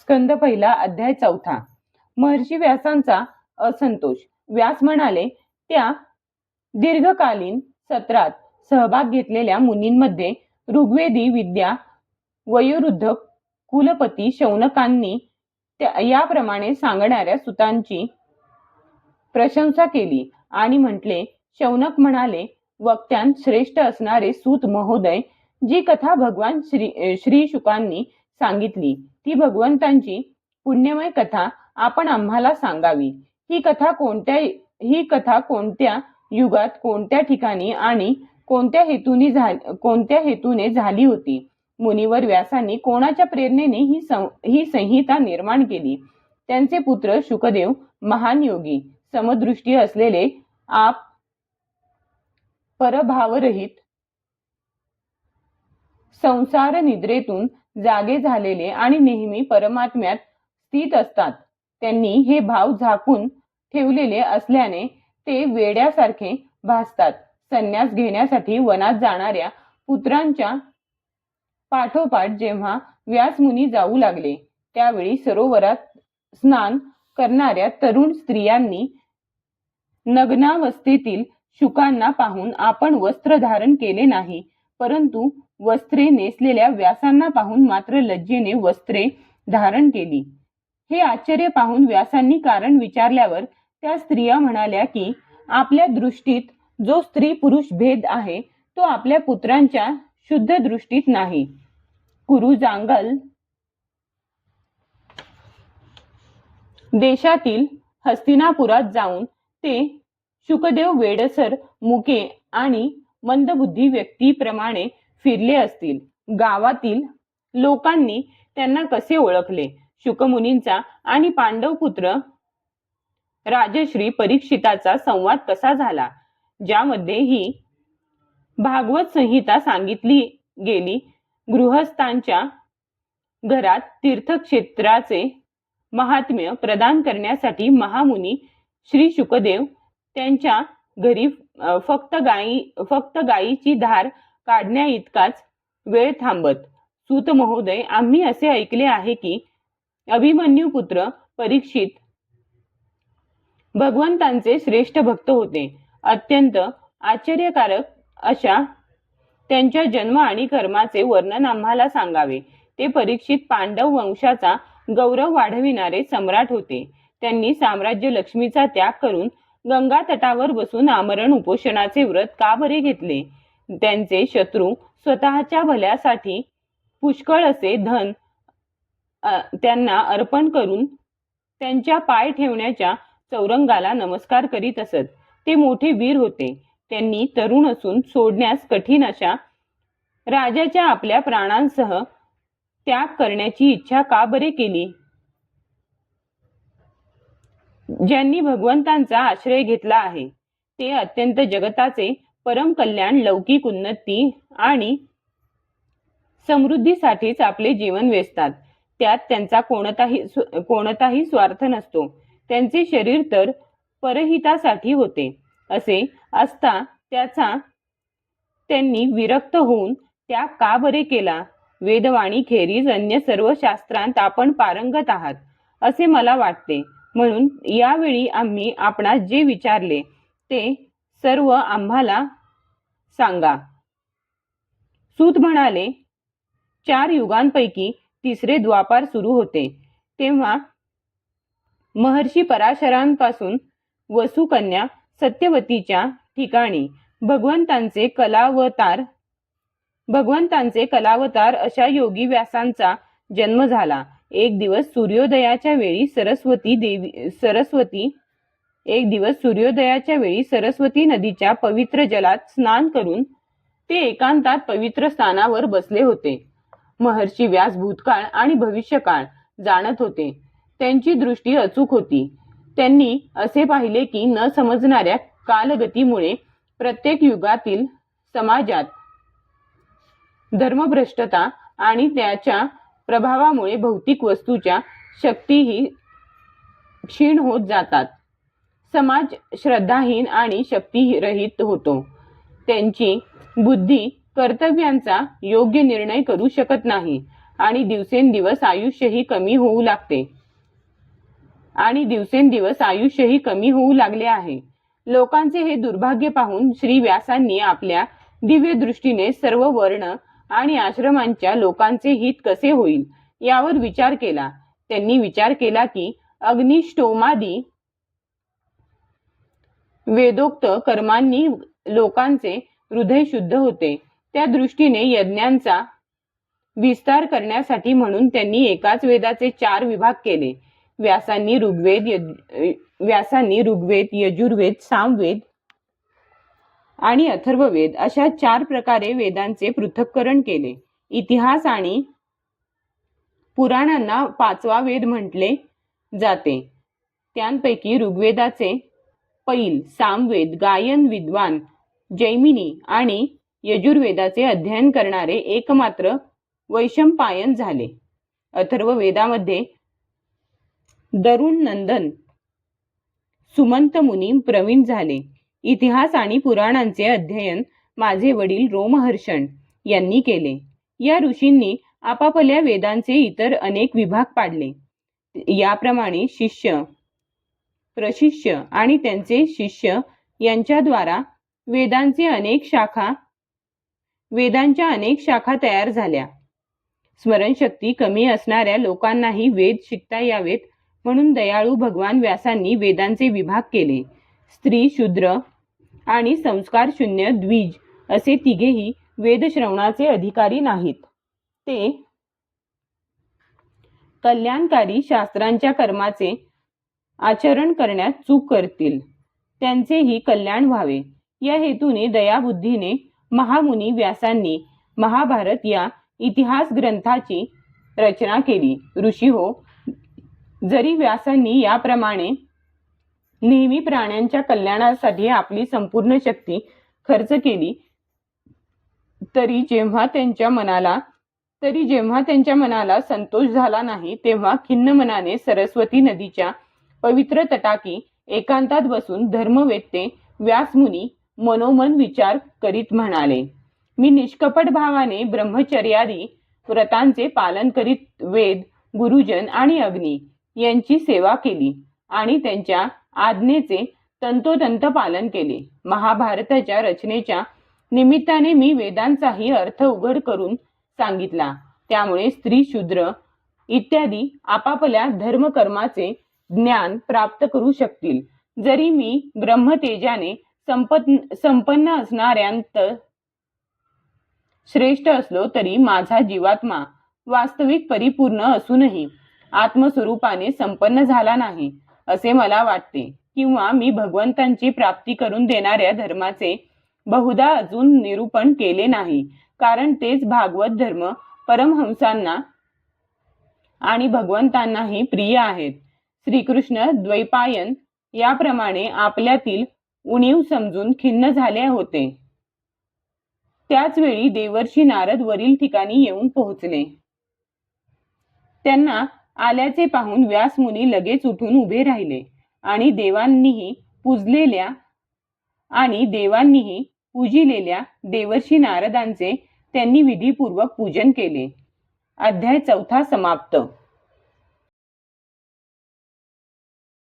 स्कंद पहिला अध्याय चौथा. महर्षी व्यासांचा असंतोष. व्यास म्हणाले त्या दीर्घकालीन सत्रात सहभाग घेतलेल्या मुनींमध्ये ऋग्वेदी विद्या वयोवृद्ध कुलपती शौनकांनी त्या- याप्रमाणे सांगणाऱ्या सुतांची प्रशंसा केली आणि म्हटले शौनक म्हणाले वक्त्यांत श्रेष्ठ असणारे सूत महोदय जी कथा भगवान श्री श्री शुकांनी सांगितली ती भगवंतांची पुण्यमय कथा आपण आम्हाला सांगावी. ही कथा कोणत्या ही कथा कोणत्या युगात कोणत्या ठिकाणी आणि कोणत्या हेतूने झाली कोणत्या हेतूने झाली होती? मुनिवर व्यासांनी कोणाच्या प्रेरणेने ही सं- ही संहिता निर्माण केली? त्यांचे पुत्र शुकदेव महान योगी समदृष्टी असलेले आप परभावरहित संसार निद्रेतून जागे झालेले आणि नेहमी परमात्म्यात स्थित असतात. त्यांनी हे भाव झाकून ठेवलेले असल्याने ते वेड्यासारखे भासतात. संन्यास घेण्यासाठी वनात जाणाऱ्या पुत्रांच्या पाठोपाठ जेव्हा व्यासमुनी जाऊ लागले त्यावेळी सरोवरात स्नान करणाऱ्या तरुण स्त्रियांनी नग्नावस्थेतील शुकांना पाहून आपण वस्त्र धारण केले नाही परंतु वस्त्रे नेसलेल्या व्यासांना पाहून मात्र लज्जेने वस्त्रे धारण केली. हे आश्चर्य पाहून व्यासांनी कारण विचारल्यावर त्या स्त्रिया म्हणाल्या की आपल्या दृष्टीत जो स्त्री पुरुष भेद आहे तो आपल्या पुत्रांच्या शुद्ध दृष्टीत नाही. कुरु जांगल देशातील हस्तिनापुरात जाऊन ते शुकदेव वेडसर मुके आणि मंदबुद्धी व्यक्तीप्रमाणे फिरले असतील. गावातील लोकांनी त्यांना कसे ओळखले? शुकमुनींचा आणि पांडव पुत्र राजश्री परीक्षिताचा संवाद कसा झाला? ज्यामध्ये ही भागवत संहिता सांगितली गेली गृहस्थांच्या घरात तीर्थक्षेत्राचे महात्म्य प्रदान करण्यासाठी महामुनी श्री शुकदेव त्यांच्या घरी फक्त गायी फक्त गायीची धार काढण्या इतकाच वेळ थांबत. सूत महोदय आम्ही असे ऐकले आहे की अभिमन्यू पुत्र परीक्षित भगवंतांचे श्रेष्ठ भक्त होते. अत्यंत आश्चर्यकारक अशा त्यांच्या जन्म आणि कर्माचे वर्णन आम्हाला सांगावे. ते परीक्षित पांडव वंशाचा गौरव वाढविणारे सम्राट होते. त्यांनी साम्राज्य लक्ष्मीचा त्याग करून गंगा तटावर बसून आमरण उपोषणाचे व्रत का बरे घेतले? त्यांचे शत्रू स्वतःच्या भल्यासाठी पुष्कळ असे धन त्यांना अर्पण करून त्यांच्या पाय ठेवण्याच्या चौरंगाला नमस्कार करीत असत. ते मोठे वीर होते. त्यांनी तरुण असून सोडण्यास कठीण अशा राजाच्या आपल्या प्राणांसह त्याग करण्याची इच्छा का बरे केली? ज्यांनी भगवंतांचा आश्रय घेतला आहे ते अत्यंत जगताचे परम कल्याण लौकिक उन्नती आणि समृद्धीसाठीच आपले जीवन वेचतात. त्यात त्यांचा कोणताही कोणताही स्वार्थ नसतो. त्यांचे शरीर तर परहितासाठी होते. असे असता त्याचा त्यांनी विरक्त होऊन त्या का बरे केला? वेदवाणी खेरीज अन्य सर्व शास्त्रांत आपण पारंगत आहात असे मला वाटते. म्हणून यावेळी आम्ही आपणास जे विचारले ते सर्व आम्हाला सांगा. सूत म्हणाले चार युगांपैकी तिसरे द्वापार सुरू होते. तेव्हा महर्षी पराशरांपासून वसुकन्या सत्यवतीच्या ठिकाणी भगवंतांचे कलावतार भगवंतांचे कलावतार अशा योगी व्यासांचा जन्म झाला. एक दिवस सूर्योदयाच्या वेळी सरस्वती देवी सरस्वती एक दिवस सूर्योदयाच्या वेळी सरस्वती नदीच्या पवित्र जलात स्नान करून ते एकांतात पवित्र स्थानावर बसले होते. महर्षी व्यास भूतकाळ आणि भविष्यकाळ जाणत होते. त्यांची दृष्टी अचूक होती. त्यांनी असे पाहिले की न समजणाऱ्या कालगतीमुळे प्रत्येक युगातील समाजात धर्मभ्रष्टता आणि त्याच्या प्रभावामुळे भौतिक वस्तूच्या शक्तीही क्षीण होत जातात. समाज श्रद्धाहीन आणि शक्तीरहित होतो. त्यांची बुद्धी कर्तव्यांचा योग्य निर्णय करू शकत नाही आणि दिवसेंदिवस आयुष्यही कमी होऊ लागते. आणि दिवसेंदिवस आयुष्यही कमी होऊ लागले आहे. लोकांचे हे दुर्भाग्य पाहून श्री व्यासांनी आपल्या दिव्य दृष्टीने सर्व वर्ण आणि आश्रमांच्या लोकांचे हित कसे होईल यावर विचार केला. त्यांनी विचार केला की अग्निष्टोमादी वेदोक्त कर्मांनी लोकांचे हृदय शुद्ध होते. त्या दृष्टीने यज्ञांचा विस्तार करण्यासाठी म्हणून त्यांनी एकाच वेदाचे चार विभाग केले. व्यासांनी ऋग्वेद व्यासांनी ऋग्वेद यजुर्वेद सामवेद आणि अथर्ववेद अशा चार प्रकारे वेदांचे पृथक्करण केले. इतिहास आणि पुराणांना पाचवा वेद म्हटले जाते. त्यांपैकी ऋग्वेदाचे पैल सामवेद गायन विद्वान जैमिनी आणि यजुर्वेदाचे अध्ययन करणारे एकमात्र वैशंपायन झाले. अथर्ववेदामध्ये दरुण नंदन सुमंत मुनी प्रवीण झाले. इतिहास आणि पुराणांचे अध्ययन माझे वडील रोमहर्षण यांनी केले. या ऋषींनी आपापल्या वेदांचे इतर अनेक विभाग पाडले. याप्रमाणे शिष्य प्रशिष्य आणि त्यांचे शिष्य यांच्याद्वारा वेदांचे अनेक शाखा वेदांच्या अनेक शाखा तयार झाल्या. स्मरणशक्ती कमी असणाऱ्या लोकांनाही वेद शिकता यावेत म्हणून दयाळू भगवान व्यासांनी वेदांचे विभाग केले. स्त्री शूद्र आणि संस्कार शून्य द्विज असे तिघेही वेद श्रवणाचे अधिकारी नाहीत. ते कल्याणकारी शास्त्रांच्या कर्माचे आचरण करण्यात चूक करतील. त्यांचेही कल्याण व्हावे. या हेतूने दयाबुद्धीने महामुनी व्यासांनी महाभारत या इतिहास ग्रंथाची रचना केली. ऋषी हो जरी व्यासांनी याप्रमाणे नेहमी प्राण्यांच्या कल्याणासाठी आपली संपूर्ण शक्ती खर्च केली तरी जेव्हा त्यांच्या मनाला तरी जेव्हा त्यांच्या मनाला संतोष झाला नाही तेव्हा खिन्न मनाने सरस्वती नदीच्या पवित्र तटाकी एकांतात बसून धर्मवेत्ते व्यासमुनी मनोमन विचार करीत म्हणाले. मी निष्कपट भावाने ब्रह्मचर्यादी व्रतांचे पालन करीत वेद गुरुजन आणि अग्नी यांची सेवा केली आणि त्यांच्या आज्ञेचे तंतोतंत पालन केले. महाभारताच्या रचनेच्या निमित्ताने मी वेदांचाही अर्थ उघड करून सांगितला. त्यामुळे स्त्री शूद्र इत्यादी आपापल्या धर्मकर्माचे ज्ञान प्राप्त करू शकतील. जरी मी ब्रह्मतेजाने संपन्न संपन्न असणाऱ्यांत श्रेष्ठ असलो तरी माझा जीवात्मा वास्तविक परिपूर्ण असूनही आत्मस्वरूपाने संपन्न झाला नाही असे मला वाटते. किंवा मी भगवंतांची प्राप्ती करून देणाऱ्या धर्माचे बहुधा अजून निरूपण केले नाही कारण तेच भागवत धर्म परमहंसांना आणि भगवंतांनाही प्रिय आहेत. श्रीकृष्ण द्वैपायन याप्रमाणे आपल्यातील उणीव समजून खिन्न झाले होते. त्याच वेळी देवर्षी नारद वरील ठिकाणी येऊन पोहोचले. त्यांना आल्याचे पाहून व्यासमुनी लगेच उठून उभे राहिले आणि देवांनीही पूजलेल्या आणि देवांनीही पूजिलेल्या देवर्षी नारदांचे त्यांनी विधीपूर्वक पूजन केले. अध्याय चौथा समाप्त.